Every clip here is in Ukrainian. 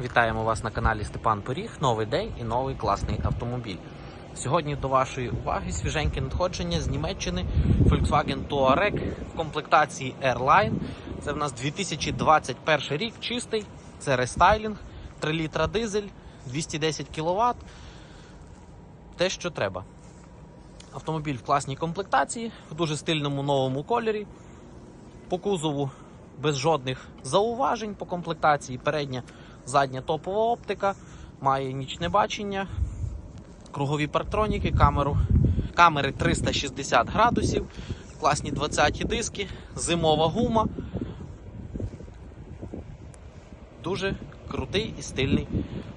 Вітаємо вас на каналі Степан Поріг. Новий день і новий класний автомобіль. Сьогодні до вашої уваги свіженьке надходження з Німеччини Volkswagen Touareg в комплектації Airline. Це в нас 2021 рік, чистий, це рестайлінг, 3 літра дизель, 210 кВт. Те, що треба. Автомобіль в класній комплектації, в дуже стильному новому кольорі. По кузову без жодних зауважень по комплектації. Передня, задня топова оптика, має нічне бачення, кругові парктроніки, камеру, камери 360 градусів, класні 20-ті диски, зимова гума. Дуже крутий і стильний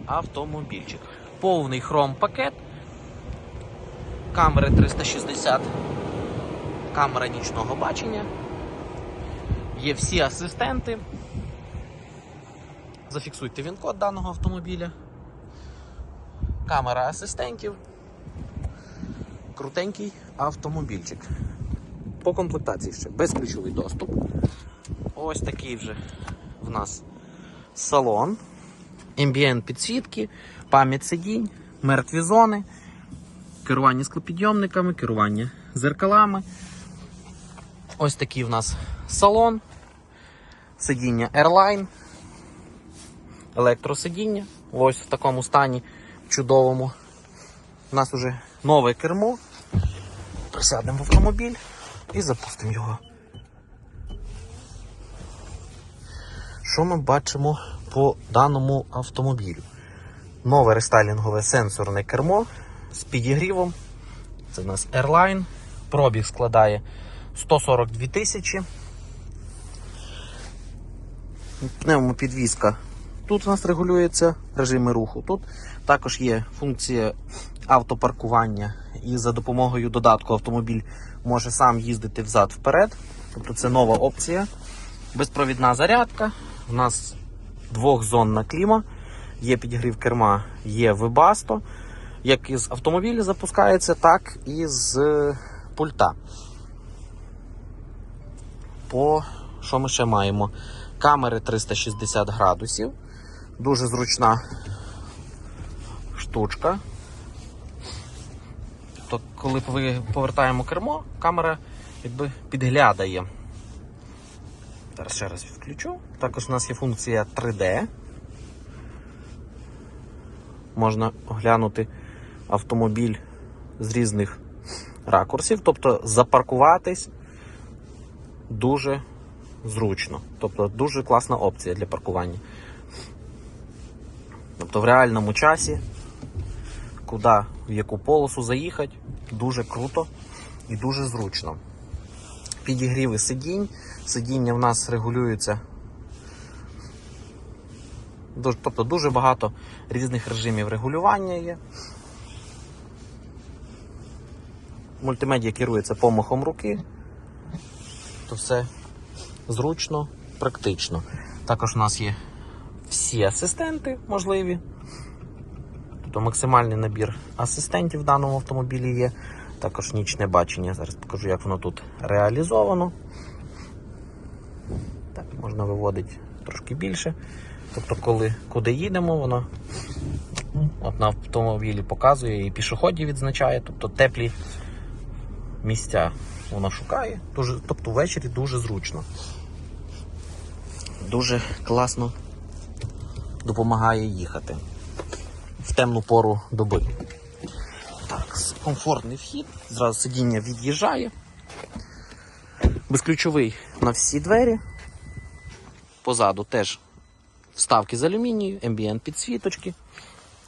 автомобільчик. Повний хром пакет. Камери 360, камера нічного бачення. Є всі асистенти. Зафіксуйте він-код даного автомобіля. Камера асистентів. Крутенький автомобільчик. По комплектації ще безключовий доступ. Ось такий вже в нас салон. Ембієнт підсвітки, пам'ять сидінь, мертві зони, керування склопідйомниками, керування зеркалами. Ось такий в нас салон, сидіння Airline, електросидіння. Ось в такому стані чудовому. У нас вже нове кермо. Присядемо в автомобіль і запустимо його. Що ми бачимо по даному автомобілю? Нове рестайлінгове сенсорне кермо з підігрівом. Це в нас Airline. Пробіг складає 142 тисячі. Пневмопідвізка. Тут у нас регулюється режими руху. Тут також є функція автопаркування, і за допомогою додатку автомобіль може сам їздити взад-вперед. Тобто це нова опція. Безпровідна зарядка. У нас двохзонна кліма, є підігрів керма, є вебасто. Як із автомобіля запускається, так і з пульта. По що ми ще маємо? Камери 360 градусів. Дуже зручна штучка. Тобто, коли повертаємо кермо, камера якби підглядає. Зараз ще раз включу. Також у нас є функція 3D. Можна оглянути автомобіль з різних ракурсів, тобто запаркуватись дуже зручно. Тобто дуже класна опція для паркування. Тобто в реальному часі, куди, в яку полосу заїхати, дуже круто і дуже зручно. Підігріви сидінь. Сидіння в нас регулюються. Дуже- Тобто дуже багато різних режимів регулювання є. Мультимедіа керується помахом руки. То все зручно, практично. Також у нас є всі асистенти можливі. Тобто максимальний набір асистентів в даному автомобілі є. Також нічне бачення. Зараз покажу, як воно тут реалізовано. Так, можна виводити трошки більше. Тобто, коли куди їдемо, воно от на автомобілі показує і пішоходів відзначає, тобто теплі місця воно шукає. Дуже, тобто ввечері дуже зручно. Дуже класно допомагає їхати в темну пору доби. Так, комфортний вхід, зразу сидіння від'їжджає. Безключовий на всі двері. Позаду теж вставки з алюмінію, ембієнт підсвіточки.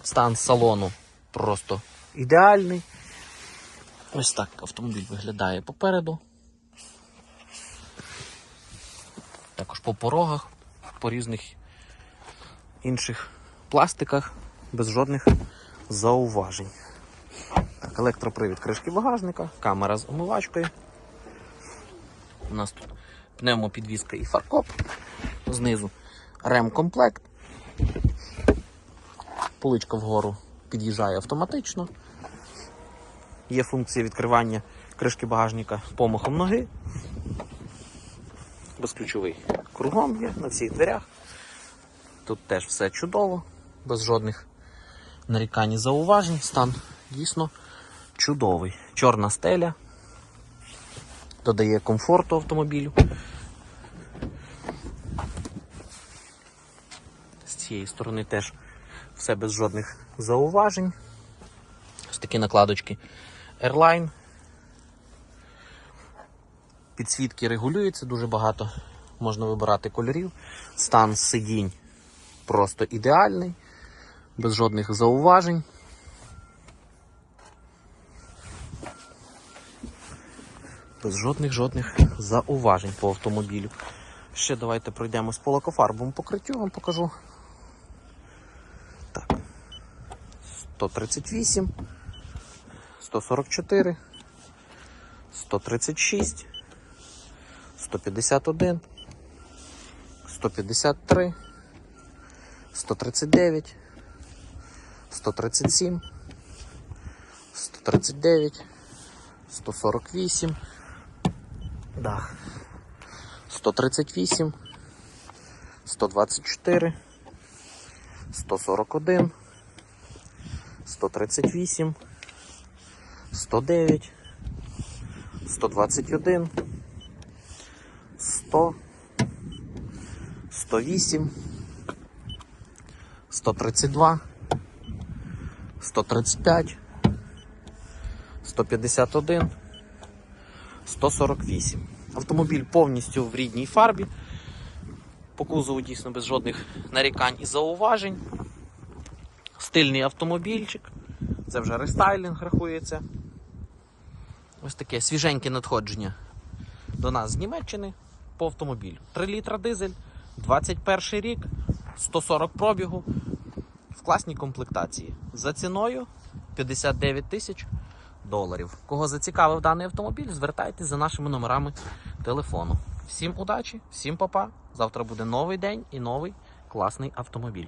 Стан салону просто ідеальний. Ось так автомобіль виглядає попереду. Також по порогах, по різних інших пластиках, без жодних зауважень. Так, електропривід кришки багажника, камера з омивачкою. У нас тут пневмопідвізка і фаркоп. Знизу ремкомплект. Поличка вгору під'їжджає автоматично. Є функція відкривання кришки багажника помахом ноги. Безключовий кругом є на всіх дверях. Тут теж все чудово, без жодних нарікань і зауважень. Стан дійсно чудовий. Чорна стеля додає комфорту автомобілю. З цієї сторони теж все без жодних зауважень. Ось такі накладочки Airline. Підсвітки регулюються, дуже багато можна вибирати кольорів. Стан сидінь просто ідеальний, без жодних зауважень. Без жодних жодних зауважень по автомобілю. Ще давайте пройдемо з по лакофарбовому покриттю, вам покажу. Так. 138, 144, 136, 151, 153, 139, 137, 139, 148, да. 138, 124, 141, 138, 109, 121, 100, 108, 132, 135, 151, 148. Автомобіль повністю в рідній фарбі. По кузову дійсно без жодних нарікань і зауважень. Стильний автомобільчик. Це вже рестайлінг рахується. Ось таке свіженьке надходження до нас з Німеччини по автомобілю. 3 літра дизель, 21 рік, 140 пробігу класній комплектації. За ціною 59 тисяч доларів. Кого зацікавив даний автомобіль, звертайтеся за нашими номерами телефону. Всім удачі, всім папа. Завтра буде новий день і новий класний автомобіль.